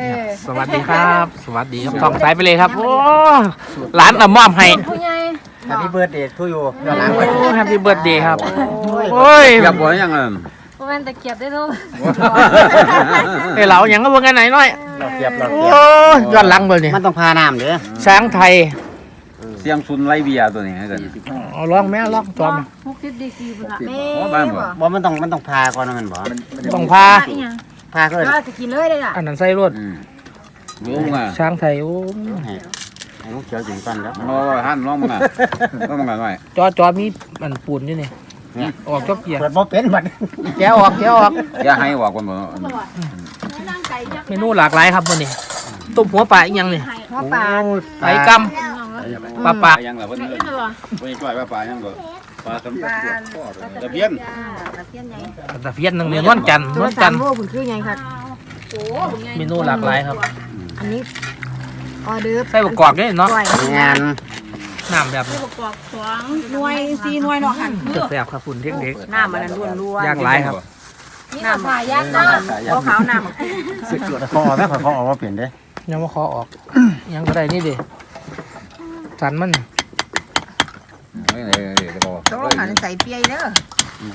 เออสวัสดีครับ สวัสดีครับต้องสายไปเลยครับ โอ้ร้านอะมอบให้ผู้ใหญ่แฮปปี้เบิร์ดเดย์ทูยูย้อนหลังไปโอ้แฮปปี้เบิร์ดเดย์ครับ โอ้ยอยากบอกยังไงผู้แม่นตะเกียบได้ทุกไอเราอย่างก็เบิ่งกันไหนหน่อยเราเกียบเราโอ้เกียบย้อนหลังเบิ่งนี่มันต้องพาน้ำเด้อช้างไทยเสียงซุนไรเบียร์ตัวนี้ให้กันเอาลองแม่ลองจอมหกสิบดีกรีพุ่นละแม่บ้านบ่บ่มันต้องมันต้องพาก่อนนะมันบ่ต้องพาอีหยัง พาก็เลยก็จะกินเลยเลยล่ะอันนั้นใส่รถอืมรู้มั้ยช้างไทยโอ้ให้ให้ลูกเขียวกินก่อนแล้วโอ้หันร้องมั้งอะร้องมั้งหน่อยจอจอมีมันปูนอยู่นี่ออกจอกเกียร์เปิดบ่เป็นบัดแกะออกแกะออกอย่าให้บอกคนบ่เมนูหลากหลายครับมื้อนี้ต้มหัวปลาอีกอยังนี่หัวปลาไก่กำปลาปากยังล่ะเพิ่นเพิ่นจ่อยว่าปลายังบ่ ปลาตำตะเบียนตะเพียนใหญ่ตะเพียนนึงเนี่ยนวลจันทร์นวลจันทร์โลพุ่นคือใหญ่ครับเมนูหลากหลายครับ อันนี้ออเดิร์ใส่ประกอบด้วยเนาะงานน้ำแบบประกอบสองหน่วยสี่หน่วยเนาะค่ะแซ่บครับคุณเด็กน้ำมันล้วนล้วนยางหลายครับน้ำปลาย่างน้ำขาวขาวน้ำขอแม่ขอขอออกมาเปลี่ยนเด้ยังมาขอออก ยังก็ได้นี่ดิสันมัน ต้องหันใส่เปียเด้อ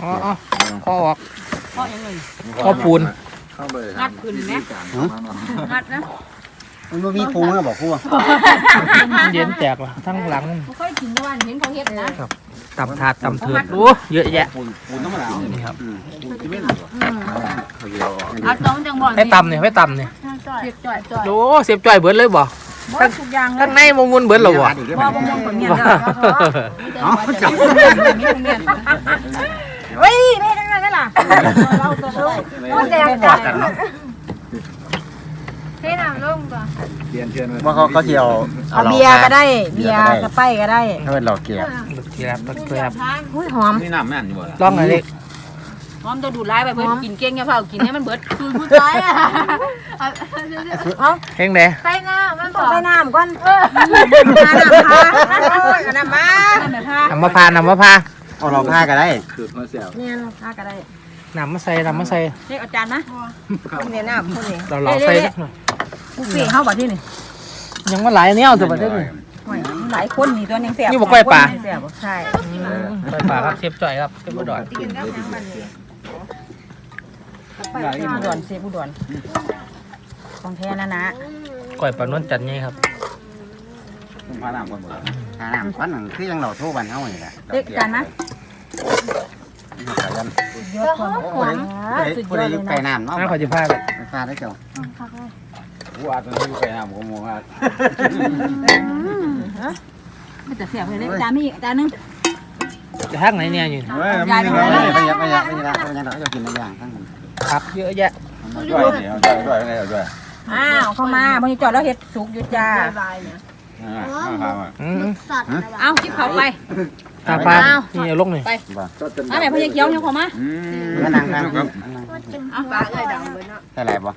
อ๋ออ๋อขอออก เพราะยังไงขอปูนงัดขึ้นไหม งัดนะมันบ่มีพุงแล้วบอกครูเย็นแตกว่ะทั้งหลังมันบ่ค่อยกินตะวันเห็นเขาเฮ็ดนะตำถาดตำเถือดโอ้เยอะแยะ ปูนปูนน้ำมันหนาวนี่ครับปูนที่ไม่หนาวเขาเดียวอัดต้องจังบ่อนให้ตำเนี่ยให้ตำเนี่ยเสียบจ่อยจ่อยโอ้เสียบจ่อยเบิดเลยบ่ บ่ทุกอย่างเลข้ายงในมมุนเบิดเหรอวะบ่บ่มองคนเมียนเด้อเอ้าจับมีคนเมียนเฮ้ยไม่ได้นั่นล่ะเราตัวเราตัวแดงบอกกันเนาะเทน้ำลงก่อนเทียนเทียนว่าเขาเขาสิเอาเอาเบียร์ก็ได้ เบียร์สไปก็ได้เพิ่นเราเกียบทีละตักแกรบอุ้ยหอมนี่น้ำแม่นอยู่บ่ล่ะลองหน่อยเล็ก หอมตัวดูดลายไปเพิ่นกินเก่งอย่าเฝ้ากินให้มันเบิดคือผู้ชายอะเฮงเด้ใส่น้ำมันบอกใส่น้ำก่อนน้ำพาน้ำพาน้ำพานำมาพานำมาพาเอาเราพาก็ได้คือมาแซวเนี่ยพาก็ได้นำมาใส่นำมาใส่เรียกอาจารย์นะคนเนี่ยน้ำคนนี้เราลองใส่สักหน่อยบุฟเฟ่เฮาบัดนี้นี่ยังมาหลายแนวแต่ประเด็นหลายคนนี่ตัวนึงแซ่บนี่บ่ก้อยปลาแซ่บใช่ไปป่าครับเชฟจ่อยครับเชฟบุด รอุดรเซฟอุดรของแท้นะนะก่อยปลานวลจันทร์ไงครับต้องพาน้ำก่อนบ่พาน้ำก่อนนั่นคือยังเราโทรบ้านเฮานี่แหละเด็กอาจารย์นะสายันยอดความหผู้วาใดนผู้ใดผู้ใดอยู่ใกล้น้ำเนาะน่าขอจะพาแบบพาได้เจ้าผู้อาจจะอยู่ไปน้ำผมมองว่ามันจะเสียบเลยอาจารย์มีอาจารย์นึงจะทักไหนเนี่ยอยู่เฮ้ยไม่อยากไม่อยากไม่อยากไม่อยากไม่อยากเราจะกินในอย่างทั้งหมดค รับเยอะแยะจ่อยเนี่ยจ่อยจ่อยไงจ่อยอ้าวเข้ามาบางทีจอดแล้วเห็ดสุกอยู่จ้าอ่าข้าวอะอืมเอาจิบเขาไป ตาปลานี่เอาลงหน่อยอันไหนพญาเขียวเนี่ยเข้ามาอืมมานั่งนั่งครับเอาปลาเอ้ยดังเบิดเนาะใช่ไรบ่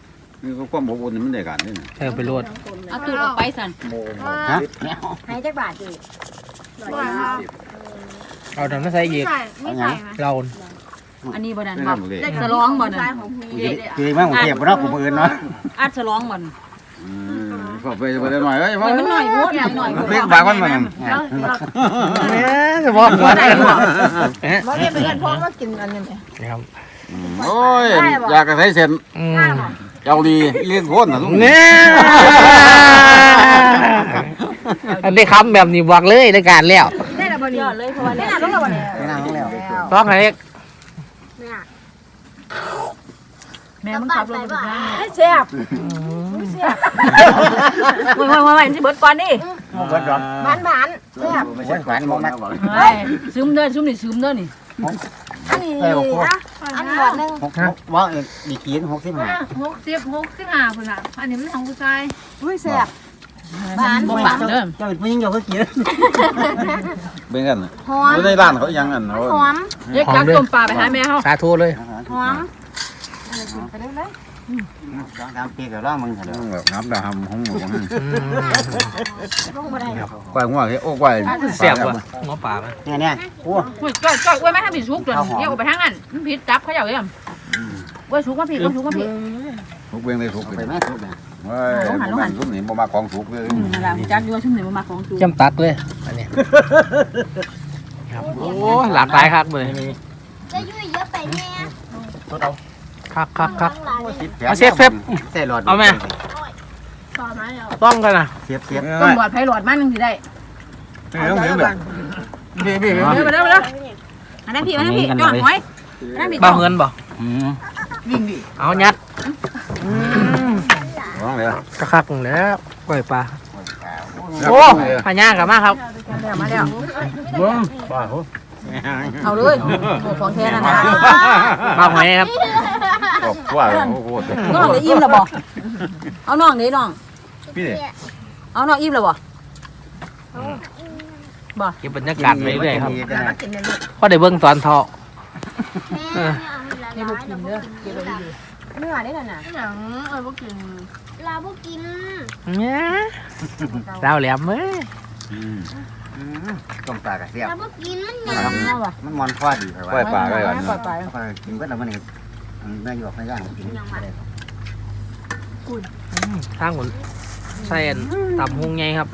นี่ก็ความอบอุ่นมันได้กันนี่ใส่ไปโรดเอาตูดออกไปสั่นฮะให้จักบาทอีกเอาดำน้ำใส่อีกไม่ใส่เรา อันนี้บ่ดันนี่บ่น้ำเลยสลองบ่นั่นคือเมื่อกรุงเทพบ่เนาะกูบ่อื่นเนาะอัดสลองบ่นอืมขอไปไปได้หน่อยเอ้ยมันหน่อยโพดหน่อยหน่อยเล็กบางวันมันเนี่ยจะบอกหัวได้หรอบ่ได้เป็นพร้อมว่ากินอันนี้ครับโอ้ยอยากจะใช้เส้นอืมเจ้าดีเลี้ยงคนนะทุกเนี่ยอันนี้คำแบบนี้บอกเลยในการแล้วได้ละบ่นี่ยอดเลยเพราะว่าเนี่ยต้องละบ่เนี่ยไม่นั่งแล้วต้องไหน เล็กแม่มึงขับรถมาทางแซ่บโอ้ยโอ้ยโอ้ยสิเบิดก่อนนี่เบิดดอกบ้านบ้านแซ่บโอ้ยหวานบ่มักเฮ้ยซึมเด้อซึมนี่ซึมเด้อนี่อันนี้นะอันนี้บาทหนึงหกว่าดีกีน65หกสิบหกสิบห้าคนละอันนี้มันของผู้ชายอุ้ยแซ่บ บ้านบ่ปากเด้อเจ้าเป็นผู้หญิงเจ้าก็กินเป็นกันหอมอยู่ในร้านเขายังอันหอมเรียกจักต้มปลาไปหาแม่เฮาสาธุเลยหอมสองสามปีก็ร้องมึงเถอะแบบน้ำดำของหมูของมันอืมลงบ่ได้ควายหัวโอ้ควายเสียบว่ะหัวป่าไหมเนี่ยเนี่ยโอ้โอ้ยจ้อยจ้อยอ้วยมาทางผิดสุกเด้อเดี๋ยวออกไปทางนั้นมันผิดจับเขาเจ้าเด้ออ้วยสุกมาผิดอ้วยสุกมาผิดทุกเวงเลยทุกไปเป็นแม่ทุกเนี่ยโอ้ เฮ้ยบ่แม่นซุ่มนี่บ่มาของสุกเลยอืมนั่นล่ะจักอยู่ว่าชุ่มนี่บ่มาของจูจำตักเลยอันนี้ครับโอ้หลากหลายครับเลยจะยุ่ยเยอะไปแม่คักคักคักเอาเสียบเสียบ ใส่หลอดเอาไหม ต่อมาแล้วต้องกันนะเสียบเสียบต้องหลอดไผหลอดมันจังสิได้เฮ้ยต้องเห็นแบบพี่พี่เร็วมาเร็วมาเร็วอันนั้นพี่อันนั้นพี่จ่อหอยอันนั้นพี่บ้าจ่อเงินบ่วิ่งดิเอายัดร้อง เลย กระคักแล้วปล่อยปลาโอ้พญากับมากครับมาแล้วมาแล้วเบิ่งบ้าโหเอาเลยโอ้ของแท้นะนะปลาหอยครับครอบครัวโอ้โหน้องได้อิ่มแล้วบ่เอาน้องเด้น้องพี่นี่เอาน้องอิ่มแล้วบ่เก็บบรรยากาศไปเรื่อยครับมากินเลยลูกพอได้เบิ่งตอนเทาะแม่ให้ลูกกินเด้อ เก็บไว้ดีเนื้อได้น่ะหนังเออพวกกินลาบุกินเนี่ยดาวแหลมเอ้ยต้มปลากระเสียบลาบุกินมันหมันยังมันมันพอดีไปปล่อยว่าปลาไว้ก่อนปล่อยไปพอกินก็แล้วมันนี่เนื้ออยู่กับย่างกินทางหมุนใส่อันตำหงไงครับ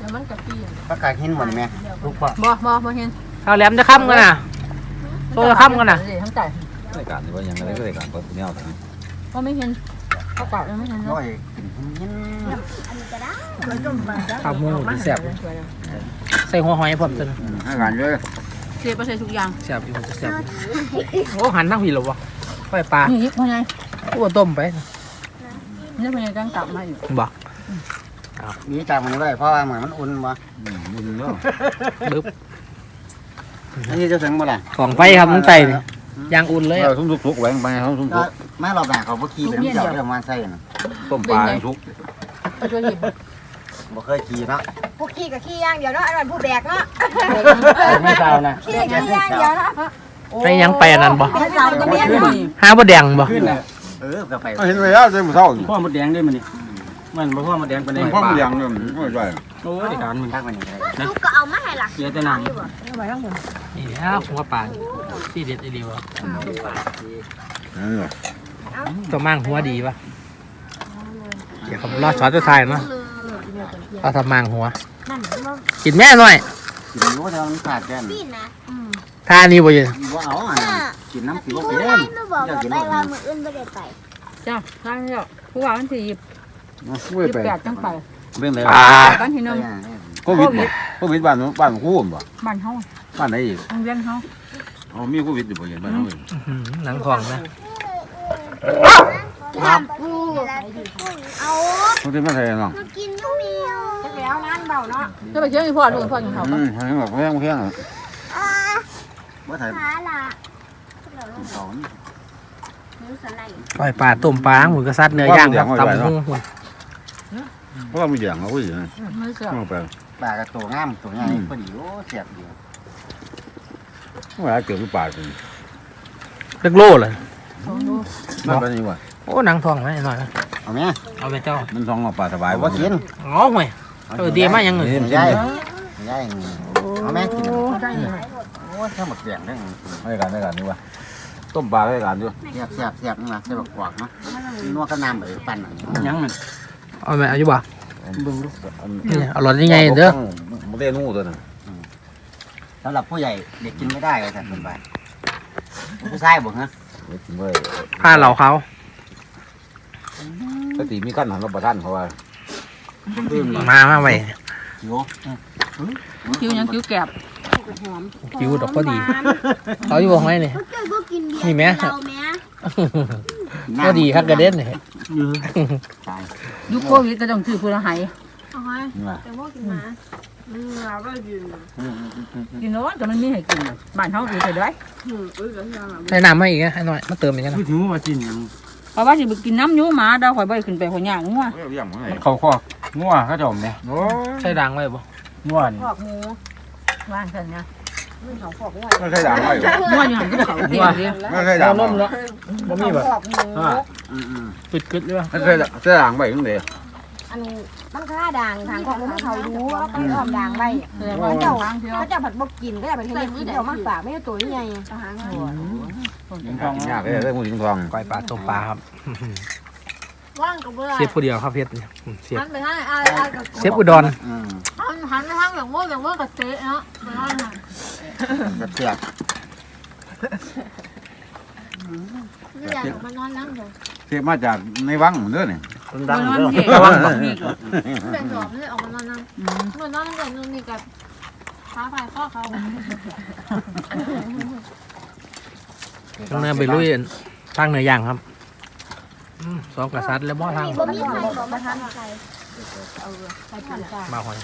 แล้วมันกะปิปลากระหินหมดไหมลูกพ่อบ่บ่บ่เห็นดาวแหลมจะค้ำกันนะโซ่จะค้ำกันนะทั้งใจ รายการนี่ว่ายังไงก็รายการเปิดแนวทาง บ่ไม่เห็นเขาปากยังไม่เห็นน้อเนาะยกินหินตำหงที่แซ่บใส่หัวหอยผมจนให้การเยอะเสียไปใส่ทุกอย่างแซ่บอยู่แซ่บโอ้หันทั้งผีหรอวะปล่อยปลานี่พ่อใหญ่ตัวต้มไปนี่พ่อใหญ่กำลังกลับมาอยู่บ่นี่จากมันไว้เพราะว่าเหมือนมันอุ่นมามึงเนาะบึ๊บอันนี้จะถึงเมื่อไหร่ของไฟครับมันไตนี่ยางอุ่นเลยเราทุ่มทุกๆแหวงไปเขาทุ่มก็ทุก ไม่รอบหน้าเขาบ่ขี่เป็นเจ้าเรื่องมันใส่น่ะต้มปลาทุกไปช่วยหยิบบ่เคยขี่เนาะพวกขี้กับขี้ย่างเดียวเนาะอันนั้นผู้แบกเนาะไม่เจ้านะขี้กับขี้ย่างเดียวเนาะไปยังไปอันนั้นบ่ให้เราตรงนี้นี่หาบ่แดงบ่เออก็ไปเห็นไหมครับเจ้าหมูเท่าพ่อมดแดงด้วยมันนี่มันบ่พ่อมดแดงปานใดพ่อมันยังเนี่ยไม่ใช่โอ้ยการมึงทักมันนี่ได้ลูกก็เอามาให้ล่ะเยอะแต่น้นี่ฮะหัวปลาที่เด็ดไอ้ดีวะตัวมั่งหัวดีปะเดี๋ยวผมรอช็อตตัวท้ายเนาะเอาทำมั่งหัว นั่นมันกินแม่หน่อย กินรู้แต่มันขาดแก่นปีนนะ Ừ. ท่านี้บ่อยู่บ่เอาอะกินน้ำกินผู้เป็ชายนไม่บอกว่าไปว่ามืออื่นไม่ได้ไปจ้าทางนี้ผู้ว่ามันสิหยิบไม่หยิบไปแปดจังไปเป็นไรอ่าบ้านที่หนึงโควิดบ่โควิดบ้านบ้านคู่บ่บ้านเฮาบ้านไหนอีกโรงเรียนเฮาอ๋อมีโควิดอยู่บ่เห็นบ้านเฮาอื้อหือหนังของนะ ครับปูเอาเขาจะมาใส่น้องมากินน้ำเมียวจะแล้วนั่นเบาเนาะจะไปเชื่ออีพ่อลูกพ่อกินข้าวอืปะมให้แบบเพียงเพียงบ่ถ่ายขาละสอนนิ้วสไลด์ปล่อยปลาต้มปลาหมูกระซัดเนื้อย่างครับตำหูเพราะว่ามีอย่างเขาอยู่นะไม่เชื่อต้องไปปลากระตัวงามตัวใหญ่พอดีโอ้เสียบดีว่าเกี่ยวกับป่าเป็นเล็กโล่เลย นั่นเป็นยังไงโอ้หนังทองไหมหน่อยนะเอาแม่เอาไปเจ้ามันท้องป่าสบายบ่กินอ๋อห่วยเออดีมากยังหนึ่งใหญ่ใหญ่เอาแม่กินโอ้ถ้าหมดแดงได้ให้การให้การนี่ว่าต้มปลาให้การด้วยเสียบเสียบเสียบนี่นะเสียบกวากเนาะนัวกระน้ำไปปั่นยังมันเอาไปเอาอยู่บ่บึ้งลูกนี่เอาหลอดยังไงเด้อมันเต้นู่ตัวนึงสำหรับผู้ใหญ่เด็กกินไม่ได้เลยแต่คนไปผู้ชายบอกนะ ไม่ถึงเลยผ้าเหล่าเขาสติมีขั้นหันรับประทานเขาว่ามามาไว้หิวคิวยังคิวแกบคิวดอกก็ดีเขาอยู่บ่ไหมนี่พวกเจ้าก็กินเบียร์นี่แม่เราแม่ก็ดีครับกระเด็นนี่ยุคโควิดก็ต้องถือผู้ละหายเอาไว้นี่ว่าแต่ว่ากินมา เนื้อก็อยู่กินโน้ตแต่มันมีให้กินบ้านเฮาถือไปได้หืมอุ้ยก็ยังแบบใส่น้ำมาอีกนะให้หน่อยมาเติมอีกนะไม่ถึงว่ากินยังเพราะว่าสิไปกินน้ำอยู่หมาดาวข่อยบ่ขึ้นไปหัวหยางงัวเยี่ยมให้เขาคอกงัวเขาจมเนี่ยโอ้ใส่ดังไว้บ่งัวนี่ขอกหมูว่างซั่นนะของขอบงัวไม่ใช่ด่างไว้งัวอยู่หั่นกับเขาเตียงเดียวไม่ใช่ด่างนมเนาะบ่มีแบบขอบหมูอืมกึดกึดเลยว่ะไม่ใช่ใช่ด่างไว้ตั้งแต่ อันมันค่าด่างทางของมันเขารู้ว่าต้องอ้อมด่างไว้แสดงว่าเจ้าทาเที่ยวเขาจะผัดบกกินก็จะเป็นเทนเดียวมากฝากไม่ใช่ตัวใหญ่อาหารยากเลยเรื่องมือถึงทองก้อยปลาต้มปลาครับว่างกับเบื่อเชฟผู้เดียวครับเพชรเนี่ยอืมเชฟหันไปทางไหนอะไรอะไรกับอุดรหันหันไปทางอย่างโม่อย่างโม่กับเจ๊เนาะไปทางไหนกระเทียบ ไม่อยากมานอนนั่งเลยเทียบมาจากในวังเด้อนี่คนดังมันเด้อเก่งระวังบ่มีก็เป็นสอบเลยออกมานอนนั่งเหมือนนอนนั่งกับนุ่นนี่กับฟ้าพายข้อเขาต้องเนื้อไปลุยทางเนื้อย่างครับอืมสองกระสัดแล้วบ่ทางบ่มีใครบอกมาทำใครมาหอย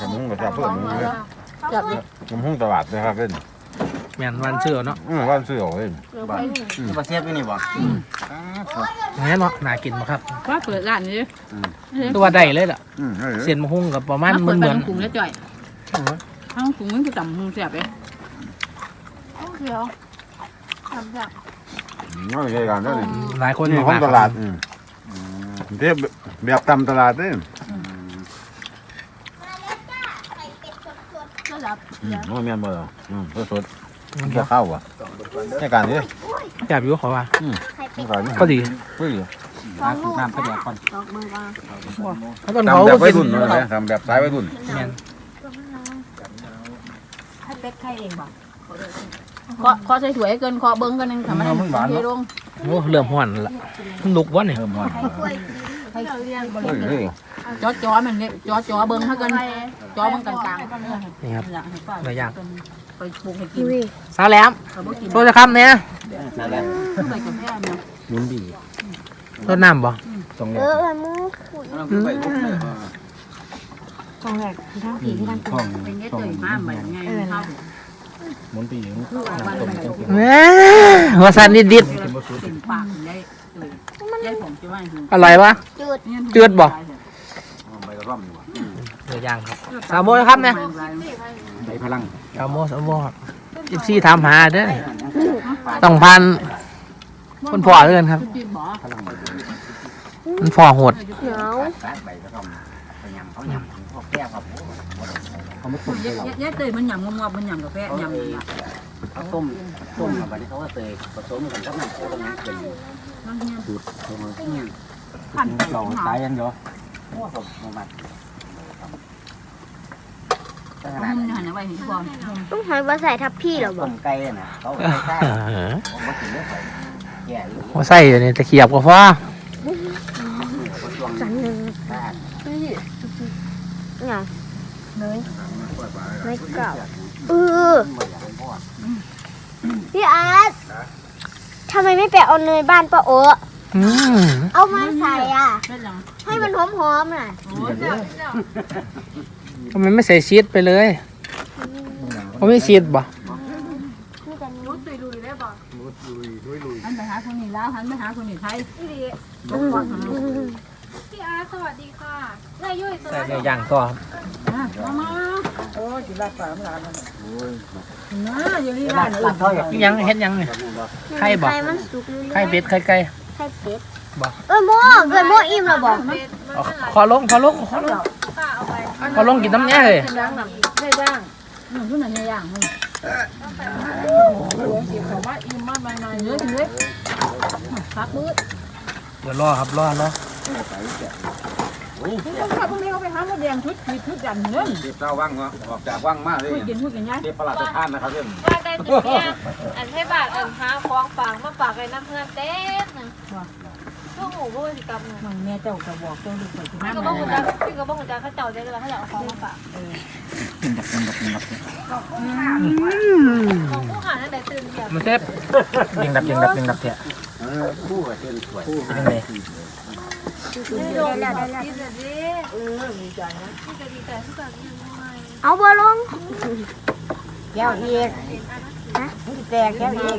ผมหุ้งกับชาเพื่อนมึงเลยจับดิผมหุ้งตลาดนะครับเล่น แม่นวันเชื่อเนาะอืมว่านซื้อเอาเองบ่นี่บ่เทียบอยู่นี่บ่แม่นเนาะน่ากินบ่ครับว่าเปิดร้านนี้ตัวาได้เลยล่ะอืมเฮ้ยเส้นมะฮุ่งกับประมาณเหมืเปิอดนไปเหมือนน้ำกุ้งแล้วจ่อยข้าวกุ้งมันคือต่ำหุงแซ่บเอ้เดี๋ยวทำจากไม่ใช่การเด้อนี่หลายคนนี่บอกห้องว่าตลาดอืมเทียบแบบตำตลาดเด้อก็รับ อืมโอ้ยแม่นบ่ล่ะอืมสดๆ บ่เข้าอะในการนี้จับอยู่เขาว่าในการนี้ก็ดีเฮ้ยน้ำกระเดียบก่อนเขาต้นทำเขาแบบก็วัยกินรุ่นเลยนะทำแบบสายวัยรุ่นแม่นให้เป็ดไข่เองบ่ขอขอใส่ถ้วยเกินขอเบิ่งกันนึงค่ะมันเทลงโอ้เริ่มห่อนละมันลุกวะเนี่ยเริ่มมันเราเรียนเฮ้ยเฮ้ย จอจอมันเนี่ยจอจอเบิ่งเท่ากันจอมันกลางนี่ครับๆเนื้อย่างไปปรุงให้กินสาวแหลมเขาบ่กินโทษจะคำเนี่ยนั่นแหละใส่กาแฟเนี่ยมุนดีโทษน้ำบ่ตรงเอนี้อเออมูไปลุกเลยกองแรกที่ทางผีที่ทางช่องเป็นเงี้ยเตยมาเหมือนไงข้าวมุนดีคือออกวันไปแหม่หัวสันนิดดิดเป็นปากได้เต ยยายผมจะว่าอร่อยวะจืดบ่ไปกระร่อมอยู่ว่ะเนื้อย่างครับสาวโมจะคำเนี่ยใช้พลังสาวโมสาวโมครับจิบซี่ถามหาเด้อต้องพันคนพ่อเรื่อนครับจืดบ่มันพ่อโหดเหนียวสายใบกระร่อมไปยำเขายำพวกแก้วครับเขาไม่ตุ่มยายยายเตยมันหยำงงๆมันหยำกาแฟหยำเนี่ยเขาต้มต้มแบบนี้เขาก็เตยผสมกันกับน้ำโค้งนั้นเป็น มันเนี่ยสูตรของมันขั้นไปเราตายยังเยอะโอ้ผมมาบัดขนาด หุ่นหันเอาไว้เห็นก่อนต้องหอยว่าใส่ทับพี่เหรอบ่ต้มไก่น่ะเขาไม่ใช่ผมก็กินเลือดใส่แก่อยู่หัวไส้อยู่นี่ตะเขียบก็พอสันหนึ่งบ้านเนี่ยเนย ไม่เก่าเออพี่อาร์ต ทำไมไม่ไปเอาเนยบ้านป้าโออืมเอามาใส่อะเป็นหยังให้มันหอมๆน่ะโอ้ยเนี่ยทำไมไม่ใส่ชีสไปเลยเขาไม่ชีสบ่รู้ตุยลุยได้ป่ะหันไปหาคนนี้แล้วหันไปหาคนนี้ไทยพี่ดีลงก่อนพี่อาร์สวัสดีค่ะนายยุ้ยสใส่วัสดีเนื้อย่างต่อครับมา มาโอ้ยจิรักษาไม่ได้นะอยู่ที่ร้านบ้านเขาอยากยังเฮ็ดยังเนี่ยไข่บ่ไข่มันสุกเรื่อยๆไข่เป็ดไข่ไก่ไข่เป็ดบ่เอ้ยโมเอ้ยโมอิ่มแล้วบ่เป็ดมันเอาขอลงขอลงขอลงป้าเอาไปขอลงกินน้ำเนี้ยเลยย่างไม่ย่างอืมทุกนั่นย่างมันเนื้อเนื้อพักมือเดี๋ยวรอครับรอรอ ถ้าพวกนี้เขาไปหาหมดแดงชุดขีดชุดยันเงินเก็บเจ้าว่างเนาะออกจากว่างมากเลยพูดกินพูดกันยัยเก็บประหลาดสถานนะครับเพื่อนว่าได้จุดเนี้ยอันให้บาทอันหาของฝากมาฝากไอ้น้ำเพื่อนเต้นนึงช่วงหมูพวกสิกรรมนึงมันแม่เจ้าก็บอกเจ้าลูกไปที่พี่นั่นก็บอกคุณจ้าพี่ก็บอกคุณจ้าเขาเจ้าได้เลยเขาจะเอาของมาฝากของผู้หานั่นแหละตื่นแบบมันเซฟยิงดับยิงดับยิงดับเถอะคู่กับเส้นสวยเป็นยังไง เออดีใจนะพี่จะดีใจที่แบบยังไงเอาบ่ลงแก้วอีกฮะแตกแก้วอีก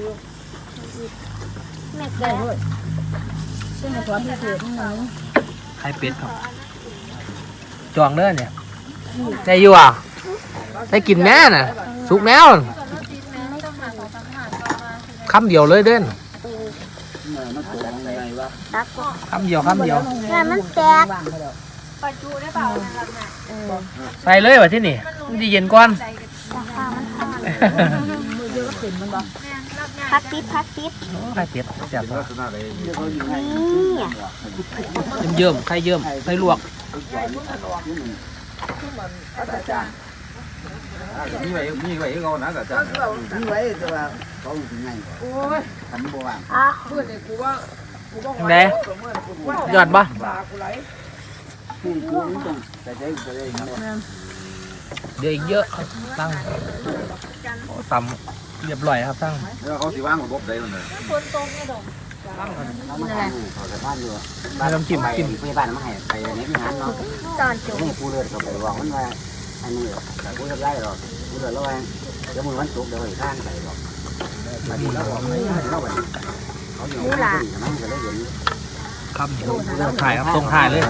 แม่ได้ด้วยซึ่งในความพิเศษนี่นะไข่เป็ดครับจองเด้อเนี่ยได้อยู่อะได้กินแม่น่ะสุกแล้วก็รถตีแม่ต้องหาของต่างหากต่อมาคำเดียวเลยเด้น ตักก่อนคำเดียวคำเดียวแม่มันแตกปัจจุได้เปล่าในรับน่ะใส่เลยว่ะที่นี่มันจะเย็นก่อนใจกันราคามันเท่าไหร่แม่รับงานพักติดพักติดไข่เป็ดแซ่บลักษณะใดนี่เยิ่มๆไข่เยิ่มไข่ลวกมีไว้มีไว้เขานะกับจันนี่ไว้แต่ว่าเขาถึงไงโอ้ยทำบ่ว่างอะจังไดยอดบ่ผู้ผู้นี่ต้องแต่ใจก็ได้เนาะเดี๋ยวอีกเยอะครับตั้งโอ้ตำเรียบร้อยครับตั้งแล้วเขาสิว่างระบบใดมันเลยมาทานเขาจะบ้านองจิ้มจิ้มพยาบาลมาให้ไปในวิหารเนาะตอนจบนี่ผู้เลือดเขาไปบอกมันว่าอันนี้แต่ผู้เลือดไล่หรอกผู้เลือดระแวงเดี๋ยวมือวันศุกร์เดี๋ยวไปข้างใส่หรอกมาดีแล้วบอกไม่เล่าไป เขาอยู่ที่นั่นก็เลยเห็นครับตรงถ่ายครับตรงถ่ายเลย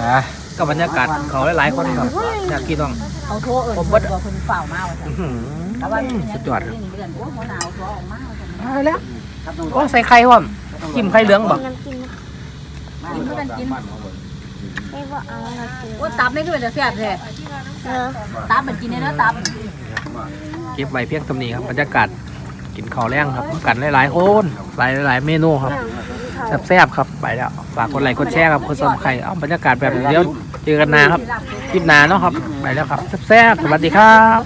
กับบรรยากาศเขาหลายๆคนครับอยากกินต้องเขาโทรเอิ้นเพิ่นว่าเพิ่นเฝ้ามาว่าซั่นอื้อหือแต่ว่าสุดยอดครับนี่เดือนโอ้หัวหนาวตัวออกมาว่าซั่นมาแล้วโอ้ใส่ไข่พร้อมจิ้มไข่เหลืองบ่น้ำกินกินเพื่อกันกินไม่ว่าเอามากินโอ้ตับนี่คือเป็นแต่แซ่บแท้เนอะตับมันกินได้เด้อตับเก็บไว้เพียงตำนี้ครับบรรยากาศ กินข้าวแรงครับกันหลายๆคนหลายหลายๆเมนูครับแซ่บๆครับไปแล้วฝากกดไลค์กดแชร์ครับกดซับไข่เอาบรรยากาศแบบเดี๋ยวเจอกันนาครับคลิปนาเนาะครับไปแล้วครับแซ่บๆสวัสดีครับ